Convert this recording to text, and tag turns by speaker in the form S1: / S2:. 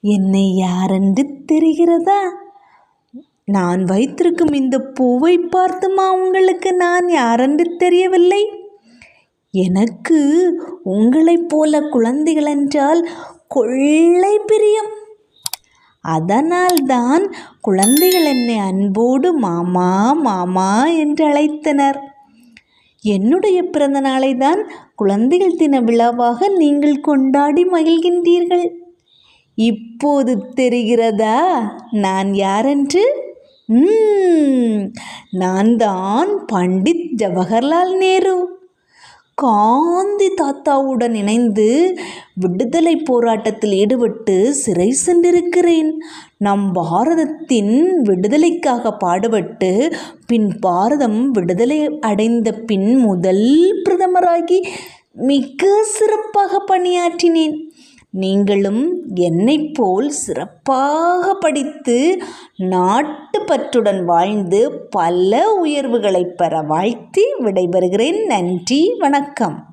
S1: என்னை யாரென்று தெரிகிறதா? நான் வைத்திருக்கும் இந்த பூவை பார்த்துமா உங்களுக்கு நான் யாரென்று தெரியவில்லை? எனக்கு உங்களைப் போல குழந்தைகள் என்றால் கொள்ளை பிரியம். அதனால்தான் குழந்தைகள் என்னை அன்போடு மாமா மாமா என்று அழைத்தனர். என்னுடைய பிறந்த நாளை தான் குழந்தைகள் தின விழாவாக நீங்கள் கொண்டாடி மகிழ்கின்றீர்கள். இப்போது தெரிகிறதா? நான் யாரென்று? நான் தான் பண்டித் ஜவஹர்லால் நேரு. காந்தி தாத்தாவுடன் இணைந்து விடுதலை போராட்டத்தில் ஈடுபட்டு சிறை சென்றிருக்கிறேன். நம் பாரதத்தின் விடுதலைக்காக பாடுபட்டு பின் பாரதம் விடுதலை அடைந்த பின் முதல் பிரதமராகி மிக சிறப்பாக பணியாற்றினேன். நீங்களும் என்னைப் போல் சிறப்பாக படித்து நாட்டுப்பற்றுடன் வாழ்ந்து பல உயர்வுகளை பெற வாழ்த்தி விடைபெறுகிறேன். நன்றி வணக்கம்.